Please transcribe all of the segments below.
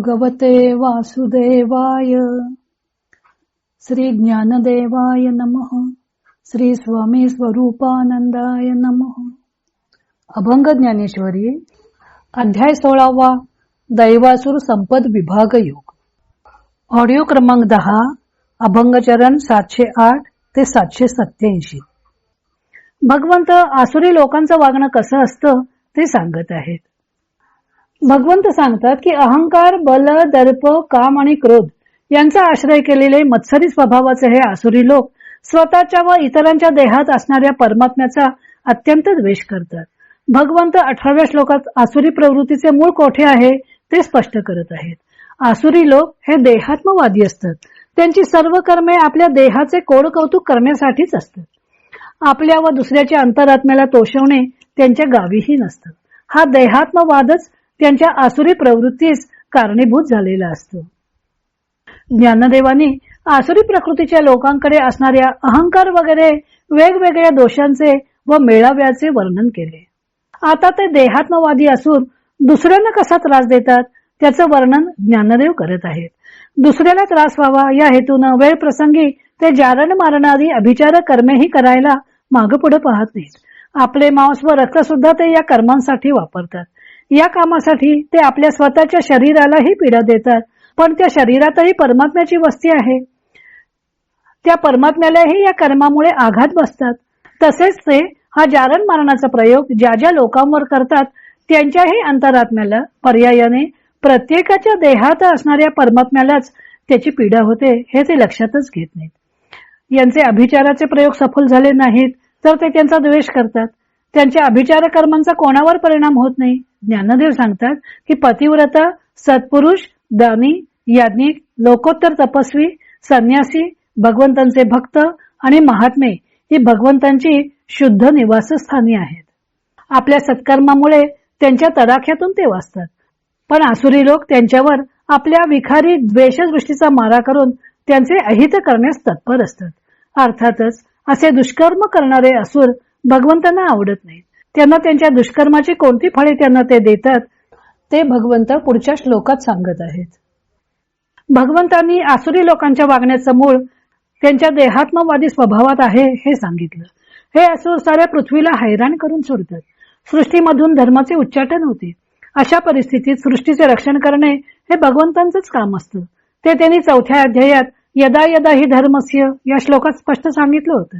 भगवते वासुदेवाय. श्री ज्ञानदेवाय नमः. श्री स्वामी स्वरूपानंदाय नमः. अभंग ज्ञानेश्वरी अध्याय सोळावा दैवासुर संपद विभाग योग. ऑडिओ क्रमांक दहा अभंगचरण सातशे आठ ते सातशे सत्याऐंशी भगवंत आसुरी लोकांचं वागणं कसं असतं ते सांगत आहेत. भगवंत सांगतात की अहंकार बल दर्प काम आणि क्रोध यांचा आश्रय केलेले मत्सरी स्वभावाचे हे आसुरी लोक स्वतःच्या व इतरांच्या देहात असणाऱ्या परमात्म्याचा अत्यंत द्वेष करतात. भगवंत अठराव्या श्लोकात आसुरी प्रवृत्तीचे मूळ कोठे आहे ते स्पष्ट करत आहेत. आसुरी लोक हे देहात्मवादी असतात. त्यांची सर्व कर्मे आपल्या देहाचे कोड कौतुक करण्यासाठीच असतात. आपल्या व दुसऱ्याच्या अंतरात्म्याला तोषवणे त्यांच्या गावीही नसतं. हा देहात्मवादच त्यांच्या आसुरी प्रवृत्तीस कारणीभूत झालेला असतो. ज्ञानदेवानी आसुरी प्रकृतीच्या लोकांकडे असणाऱ्या अहंकार वगैरे वेगवेगळ्या दोषांचे व मेळाव्याचे वर्णन केले. आता ते देहात्मवादी असून दुसऱ्यांना कसा त्रास देतात त्याचं वर्णन ज्ञानदेव करत आहेत. दुसऱ्याला त्रास व्हावा या हेतून वेळ प्रसंगी ते जारण मारणारी अभिचार कर्मेही करायला मागपुढे पाहत नाहीत. आपले मांस व रक्त सुद्धा ते या कर्मांसाठी वापरतात. या कामासाठी ते आपल्या स्वतःच्या शरीरालाही पीडा देतात. पण त्या शरीरातही परमात्म्याची वस्ती आहे. त्या परमात्म्यालाही या कर्मामुळे आघात बसतात. तसेच ते हा जारण मारण्याचा प्रयोग ज्या ज्या लोकांवर करतात त्यांच्याही अंतरात्म्याला पर्यायाने प्रत्येकाच्या देहात असणाऱ्या परमात्म्यालाच त्याची पीडा होते हे ते लक्षातच घेत नाहीत. यांचे अभिचाराचे प्रयोग सफल झाले नाहीत तर ते त्यांचा द्वेष करतात. त्यांच्या अभिचार कर्मांचा कोणावर परिणाम होत नाही? ज्ञानदेव सांगतात की पतिव्रता सत्पुरुष दानी याज्ञिक लोकोत्तर तपस्वी संन्यासी भगवंतांचे भक्त आणि महात्मे ही भगवंतांची शुद्ध निवासस्थानी आहेत. आपल्या सत्कर्मामुळे त्यांच्या तडाख्यातून ते वाचतात. पण आसुरी लोक त्यांच्यावर आपल्या विखारी द्वेषदृष्टीचा मारा करून त्यांचे अहित करण्यास तत्पर असतात. अर्थातच असे दुष्कर्म करणारे असुर भगवंतांना आवडत नाहीत. त्यांना त्यांच्या दुष्कर्माची कोणती फळे त्यांना ते देतात ते भगवंत पुढच्या श्लोकात सांगत आहेत. भगवंतांनी आसुरी लोकांच्या वागण्याचं मूळ त्यांच्या देहात्मवादी स्वभावात आहे हे सांगितलं. हे असुर साऱ्या पृथ्वीला हैराण करून सोडतात. सृष्टीमधून धर्माचे उच्चाटन होते. अशा परिस्थितीत सृष्टीचे रक्षण करणे हे भगवंतांचंच काम असतं. ते त्यांनी चौथ्या अध्यायात यदा यदा ही धर्मस्य या श्लोकात स्पष्ट सांगितलं होतं.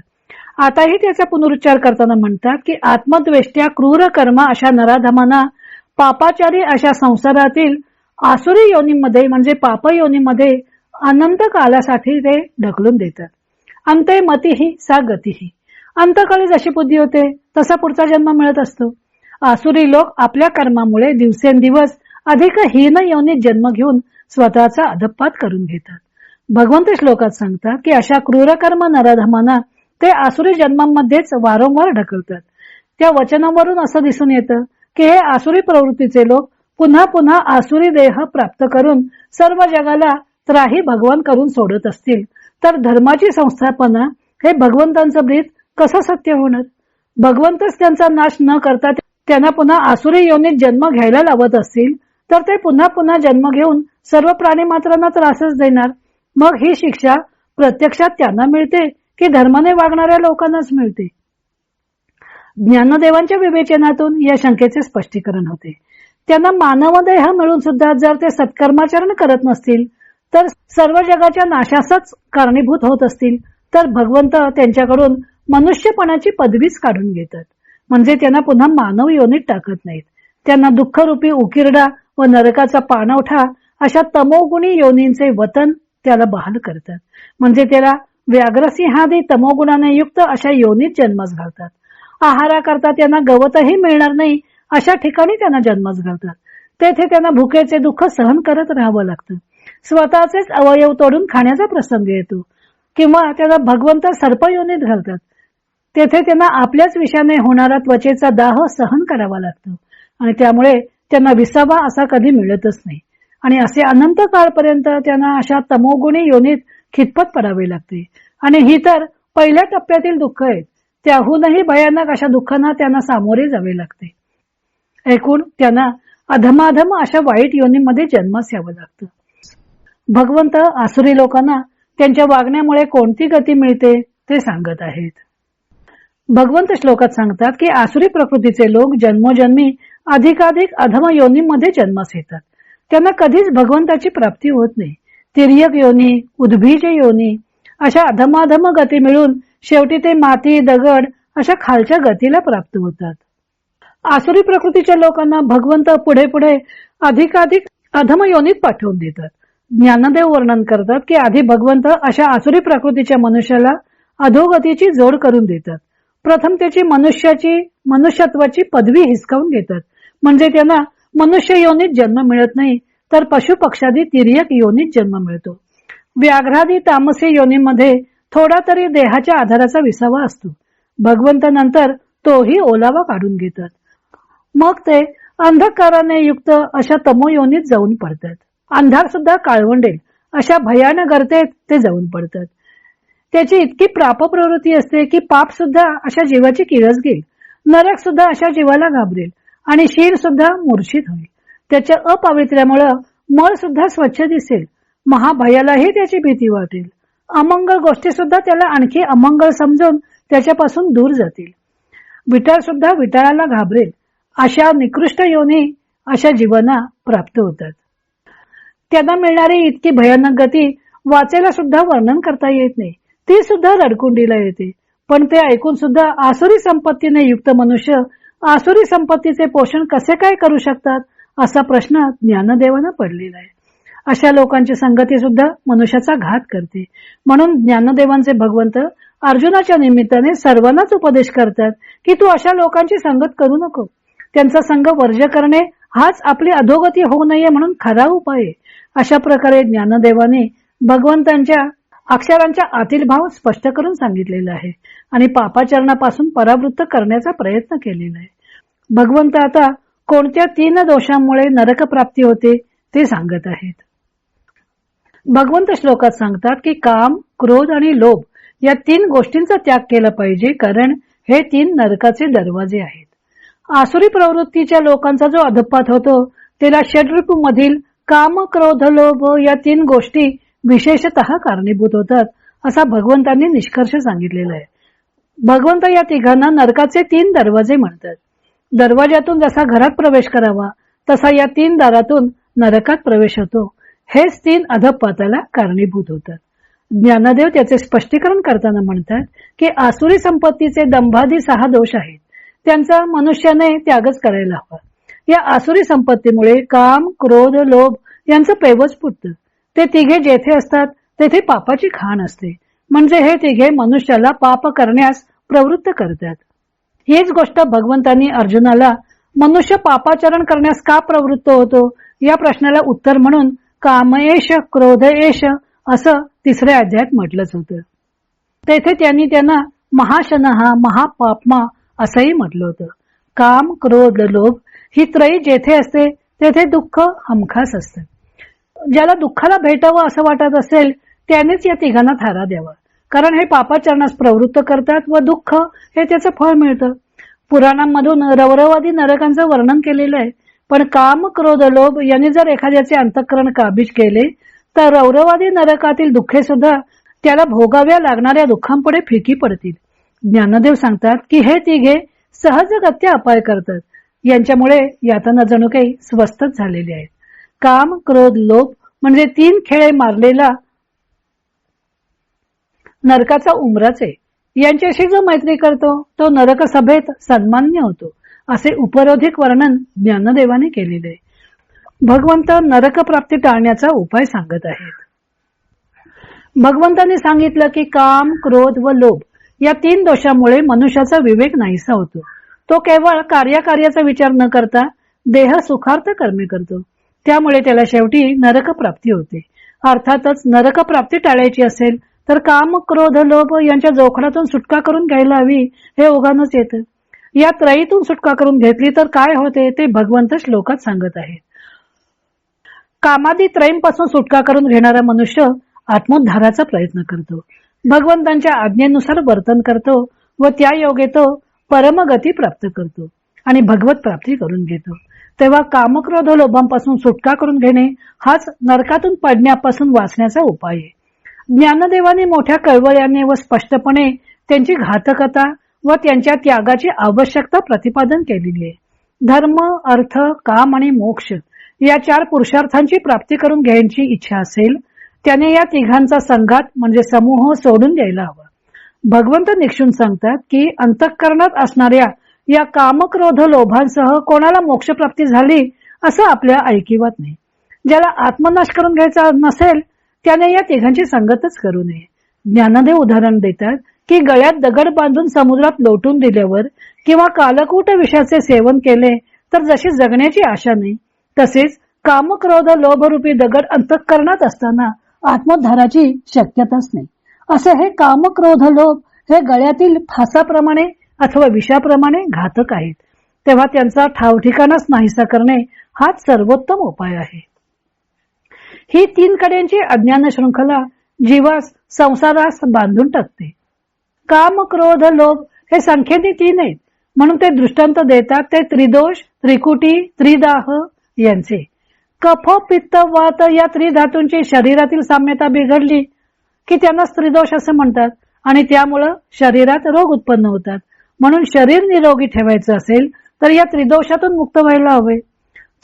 आताही त्याचा पुनरुच्चार करताना म्हणतात की आत्मद्वेष्ट्या क्रूर कर्म अशा नराधमांना पापाचारी अशा संसारातील आसुरी योनीमध्ये म्हणजे पाप योनीमध्ये अनंत कालासाठी ते ढकलून देतात. अंते मतीही सा गतीही. अंतकाळी जशी बुद्धी होते तसा पुढचा जन्म मिळत असतो. आसुरी लोक आपल्या कर्मामुळे दिवसेंदिवस अधिक हीन योनीत जन्म घेऊन स्वतःचा अधपात करून घेतात. भगवंत श्लोकात सांगतात की अशा क्रूरकर्म नराधमांना ते आसुरी जन्मांमध्येच वारंवार ढकलतात. त्या वचनावरून असं दिसून येतं की हे आसुरी प्रवृत्तीचे लोक पुन्हा पुन्हा आसुरी देह प्राप्त करून सर्व जगाला त्राही भगवान करून सोडत असतील. तर धर्माची संस्थापना हे भगवंतांचं ब्रीत कसं सत्य होणार? भगवंतच त्यांचा नाश न करता त्यांना पुन्हा आसुरी योनीत जन्म घ्यायला लावत असतील तर ते पुन्हा पुन्हा जन्म घेऊन सर्व प्राणी मात्रांना त्रासच देणार. मग ही शिक्षा प्रत्यक्षात त्यांना मिळते की धर्माने वागणाऱ्या लोकांनाच मिळते. ज्ञानदेवांच्या विवेचनातून या शंकेचे स्पष्टीकरण होते. त्यांना मानवदेह मिळून सुद्धा जर ते सत्कर्माचरण करत नसतील तर सर्व जगाच्या नाशासच कारणीभूत होत असतील तर भगवंत त्यांच्याकडून मनुष्यपणाची पदवीच काढून घेतात. म्हणजे त्यांना पुन्हा मानव योनीत टाकत नाहीत. त्यांना दुःखरूपी उकिरडा व नरकाचा पाणवठा अशा तमोगुणी योनींचे वतन त्याला बहाल करतात. म्हणजे त्याला व्याघ्रसिंहादी तमोगुणाने युक्त अशा योनीत जन्मच घालतात. आहाराकरता त्यांना गवतही मिळणार नाही अशा ठिकाणी त्यांना जन्मच घालतात. तेथे त्यांना भुकेचे दुःख सहन करत राहावं लागतं. स्वतःचेच अवयव तोडून खाण्याचा प्रसंग येतो. किंवा त्याला भगवंत सर्पयोनीत घालतात. तेथे त्यांना आपल्याच विषयाने होणारा त्वचेचा दाह सहन करावा लागतो. आणि त्यामुळे त्यांना विसावा असा कधी मिळतच नाही. आणि असे अनंत काळपर्यंत त्यांना अशा तमोगुणी योनीत खितपत पडावी लागते. आणि ही तर पहिल्या टप्प्यातील दुःख आहेत. त्याहूनही भयानक अशा दुःखांना त्यांना सामोरे जावे लागते. ऐकून त्यांना अधमाधम अशा वाईट योनीमध्ये जन्मास यावं लागतं. भगवंत आसुरी लोकांना त्यांच्या वागण्यामुळे कोणती गती मिळते ते सांगत आहेत. भगवंत श्लोकात सांगतात की आसुरी प्रकृतीचे लोक जन्मोजन्मी अधिकाधिक अधम योनीमध्ये जन्मास येतात. त्यांना कधीच भगवंताची प्राप्ती होत नाही. तिर्यक योनी उद्भीज योनी अशा अधमाधम गती मिळून शेवटी ते माती दगड अशा खालच्या गतीला प्राप्त होतात. आसुरी प्रकृतीच्या लोकांना भगवंत पुढे पुढे अधिकाधिक अधम योनीत पाठवून देतात. ज्ञानदेव वर्णन करतात की आधी भगवंत अशा आसुरी प्रकृतीच्या मनुष्याला अधोगतीची जोड करून देतात. प्रथम त्याची मनुष्याची मनुष्यत्वाची पदवी हिसकावून घेतात. म्हणजे त्यांना मनुष्य योनीत जन्म मिळत नाही तर पशु पक्षादी तिर्यक योनीत जन्म मिळतो. व्याघ्रादी तामसी योनीमध्ये थोडा तरी देहाच्या आधाराचा विसावा असतो. भगवंत नंतर तोही ओलावा काढून घेतात. मग ते अंधकाराने युक्त अशा तमोयोनीत जाऊन पडतात. अंधार सुद्धा काळवंडेल अशा भयानक गर्तेत ते जाऊन पडतात. त्याची इतकी प्राप प्रवृत्ती असते की पाप सुद्धा अशा जीवाची किळस घेईल. नरक सुद्धा अशा जीवाला घाबरेल आणि शीर सुद्धा मूर्छित होईल. त्याच्या अपावित्र्यामुळं मळ सुद्धा स्वच्छ दिसेल. महाभयालाही त्याची भीती वाटेल. अमंगल गोष्टी सुद्धा त्याला आणखी अमंगल समजून त्याच्यापासून दूर जातील. विटाळ सुद्धा विटाळाला घाबरेल. अशा निकृष्ट योनी अशा जीवांना प्राप्त होतात. त्यांना मिळणारी इतकी भयानक गती वाचेला सुद्धा वर्णन करता येत नाही. ती सुद्धा रडकुंडीला येते. पण ते ऐकून सुद्धा आसुरी संपत्तीने युक्त मनुष्य आसुरी संपत्तीचे पोषण कसे काय करू शकतात? असा प्रश्न ज्ञानदेवानं पडलेला आहे. अशा लोकांची संगती सुद्धा मनुष्याचा घात करते. म्हणून ज्ञानदेवांचे भगवंत अर्जुनाच्या निमित्ताने सर्वांनाच उपदेश करतात की तू अशा लोकांची संगत करू नको. त्यांचा संघ वर्ज करणे हाच आपली अधोगती होऊ नये म्हणून खरा उपाय आहे. अशा प्रकारे ज्ञानदेवाने भगवंतांच्या अक्षरांच्या आतील भाव स्पष्ट करून सांगितलेला आहे आणि पापाचरणापासून परावृत्त करण्याचा प्रयत्न केलेला आहे. भगवंत आता कोणत्या तीन दोषांमुळे नरक प्राप्ती होते ते सांगत आहेत. भगवंत श्लोकात सांगतात की काम क्रोध आणि लोभ या तीन गोष्टींचा त्याग केला पाहिजे कारण हे तीन नरकाचे दरवाजे आहेत. आसुरी प्रवृत्तीच्या लोकांचा जो अधपात होतो त्याला षडरूप मधील काम क्रोध लोभ या तीन गोष्टी विशेषतः कारणीभूत होतात असा भगवंतांनी निष्कर्ष सांगितलेला आहे. भगवंत या तिघांना नरकाचे तीन दरवाजे म्हणतात. दरवाजातून जसा घरात प्रवेश करावा तसा या तीन दारातून नरकात प्रवेश होतो. हेच तीन अधपाताला कारणीभूत होतात. ज्ञानदेव त्याचे स्पष्टीकरण करताना म्हणतात की आसुरी संपत्तीचे दंभादी सहा दोष आहेत. त्यांचा मनुष्याने त्यागच करायला हवा. या आसुरी संपत्तीमुळे काम क्रोध लोभ यांचं पेवच फुटतं. ते तिघे जेथे असतात तेथे पापाची खाण असते. म्हणजे हे तिघे मनुष्याला पाप करण्यास प्रवृत्त करतात. हीच गोष्ट भगवंतांनी अर्जुनाला मनुष्य पापाचरण करण्यास का प्रवृत्त होतो? या प्रश्नाला उत्तर म्हणून कामयेश क्रोधयेश असं तिसऱ्या अध्यायात म्हटलंच होतं. तेथे त्यांनी त्यांना महाशनहा महापापमा असंही म्हटलं होतं. काम क्रोध लोभ ही त्रयी जेथे असते तेथे दुःख हमखास असतं. ज्याला दुःखाला भेटावं असं वाटत असेल त्यानेच या तिघांना थारा द्यावा. कारण हे पापाचरणास प्रवृत्त करतात व दुःख हे त्याचं फळ मिळतं. पुराणांमधून रवरवादी नरकांचं वर्णन केलेलं आहे. पण काम क्रोध लोभ यांनी जर एखाद्याचे अंतःकरण काबीज केले तर रौरवादी नरकातील दुःखे सुद्धा त्याला भोगाव्या लागणाऱ्या दुःखांपुढे फिकी पडतील. ज्ञानदेव सांगतात की हे तिघे सहजगत्य अपाय करतात. यांच्यामुळे यातना जणू काही स्वस्तच झालेले आहेत. काम क्रोध लोभ म्हणजे तीन खेळे मारलेला नरकाचा उमराच. आहे यांच्याशी जो मैत्री करतो तो नरक सभेत सन्मान्य होतो असे उपरोधिक वर्णन ज्ञानदेवाने केलेले. भगवंत नरक प्राप्ती टाळण्याचा उपाय सांगत आहेत. भगवंताने सांगितलं की काम क्रोध व लोभ या तीन दोषामुळे मनुष्याचा विवेक नाहीसा होतो. तो केवळ कार्याकार्याचा विचार न करता देह सुखार्थ कर्मे करतो. त्यामुळे त्याला शेवटी नरक प्राप्ती होते. अर्थातच नरक प्राप्ती टाळायची असेल तर काम क्रोध लोभ यांच्या जोखडातून सुटका करून घ्यायला हवी हे ओघानच येतं. या त्रयीतून सुटका करून घेतली तर काय होते ते भगवंत श्लोकात सांगत आहे. कामादी त्रयींपासून सुटका करून घेणारा मनुष्य आत्मोद्धाराचा प्रयत्न करतो. भगवंतांच्या आज्ञेनुसार वर्तन करतो व त्या योगे तो परमगती प्राप्त करतो आणि भगवत प्राप्ती करून घेतो. तेव्हा कामक्रोध लोभांपासून सुटका करून घेणे हाच नरकातून पडण्यापासून वाचण्याचा उपाय आहे. ज्ञानदेवाने मोठ्या कळवळ्याने व स्पष्टपणे त्यांची घातकता व त्यांच्या त्यागाची आवश्यकता प्रतिपादन केलेली आहे. धर्म अर्थ काम आणि मोक्ष या चार पुरुषार्थांची प्राप्ती करून घ्यायची इच्छा असेल त्याने या तिघांचा संघात म्हणजे समूह सोडून द्यायला हवा. भगवंत निक्षून सांगतात की अंतःकरणात असणाऱ्या या कामक्रोध लोभांसह कोणाला मोक्षप्राप्ती झाली असं आपल्या ऐकिवात नाही. ज्याला आत्मनाश करून घ्यायचा नसेल त्याने या तिघांची संगतच करू नये. ज्ञानदेव उदाहरण देतात की गळ्यात दगड बांधून समुद्रात लोटून दिल्यावर किंवा कालकूट विषयाचे सेवन केले तर जशी जगण्याची आशा नाही तसेच कामक्रोध लोभरूपी दगड अंतःकरणात असताना आत्मोद्धाराची शक्यताच नाही. असे हे कामक्रोध लोभ हे गळ्यातील फासाप्रमाणे अथवा विषाप्रमाणे घातक आहेत. तेव्हा त्यांचा ठाव ठिकाणच नाहीसा करणे हाच सर्वोत्तम उपाय आहे. ही तीन कड्यांची अज्ञान शृंखला जीवास संसारास बांधून टाकते. काम क्रोध लोभ हे संख्येने तीन आहेत. म्हणून ते दृष्टांत देतात ते त्रिदोष त्रिकुटी त्रिदाह यांचे. कफ पित्त वात या त्रिधातूंची शरीरातील साम्यता बिघडली की त्यांना स्त्रीदोष असं म्हणतात आणि त्यामुळं शरीरात रोग उत्पन्न होतात. म्हणून शरीर निरोगी ठेवायचं असेल तर या त्रिदोषातून मुक्त व्हायला हवे.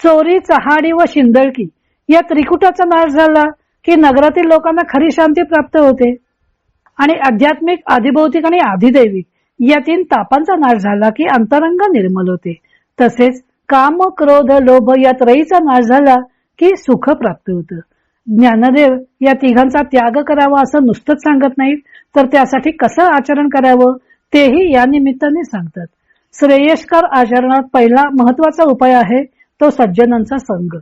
चोरी चहाडी व शिंदळकी या त्रिकुटाचा नाश झाला की नगरातील लोकांना खरी शांती प्राप्त होते. आणि आध्यात्मिक आधिभौतिक आणि आधिदैविक या तीन तापांचा नाश झाला की अंतरंग निर्मल होते. तसेच काम क्रोध लोभ या त्रयीचा नाश झाला की सुख प्राप्त होतं. ज्ञानदेव या तिघांचा त्याग करावा असं नुसतंच सांगत नाहीत तर त्यासाठी कसं आचरण करावं तेही या निमित्ताने सांगतात. श्रेयस्कर आचरणात पहिला महत्त्वाचा उपाय आहे तो सज्जनांचा संघ.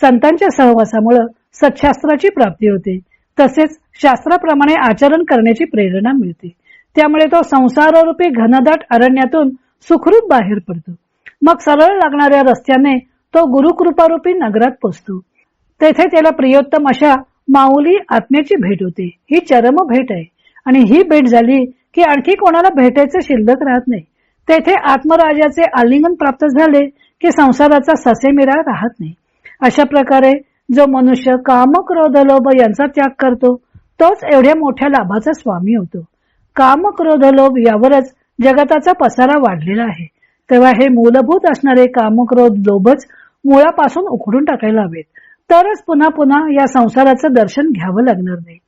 संतांच्या सहवासामुळं सच्छास्त्राची प्राप्ती होते. तसेच शास्त्राप्रमाणे आचरण करण्याची प्रेरणा मिळते. त्यामुळे तो संसाररूपी घनदाट अरण्यातून सुखरूप बाहेर पडतो. मग सरळ लागणाऱ्या रस्त्याने तो गुरुकृपारूपी नगरात पोचतो. तेथे त्याला प्रियोत्तम अशा माऊली आत्म्याची भेट होते. ही चरम भेट आहे. आणि ही भेट झाली की आणखी कोणाला भेटायचं शिल्लक राहत नाही. तेथे आत्मराजाचे आलिंगन प्राप्त झाले की संसाराचा ससेमिरा राहत नाही. अशा प्रकारे जो मनुष्य काम क्रोध लोभ यांचा त्याग करतो तोच एवढ्या मोठ्या लाभाचा स्वामी होतो. काम क्रोध लोभ यावरच जगताचा पसारा वाढलेला आहे. तेव्हा हे मूलभूत असणारे कामक्रोध लोभच मुळापासून उखडून टाकायला हवेत. तरच पुन्हा पुन्हा या संसाराचं दर्शन घ्यावं लागणार नाही.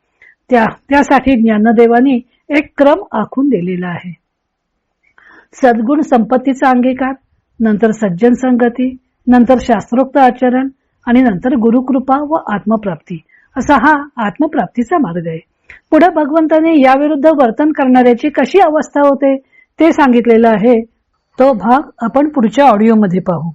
त्या त्यासाठी ज्ञानदेवानी एक क्रम आखून दिलेला आहे. सद्गुण संपत्तीचा अंगीकार नंतर सज्जन संगती नंतर शास्त्रोक्त आचरण आणि नंतर गुरुकृपा व आत्मप्राप्ती. असा हा आत्मप्राप्तीचा मार्ग आहे. पुढे भगवंताने याविरुद्ध वर्तन करणाऱ्याची कशी अवस्था होते ते सांगितलेलं आहे. तो भाग आपण पुढच्या ऑडिओमध्ये पाहू.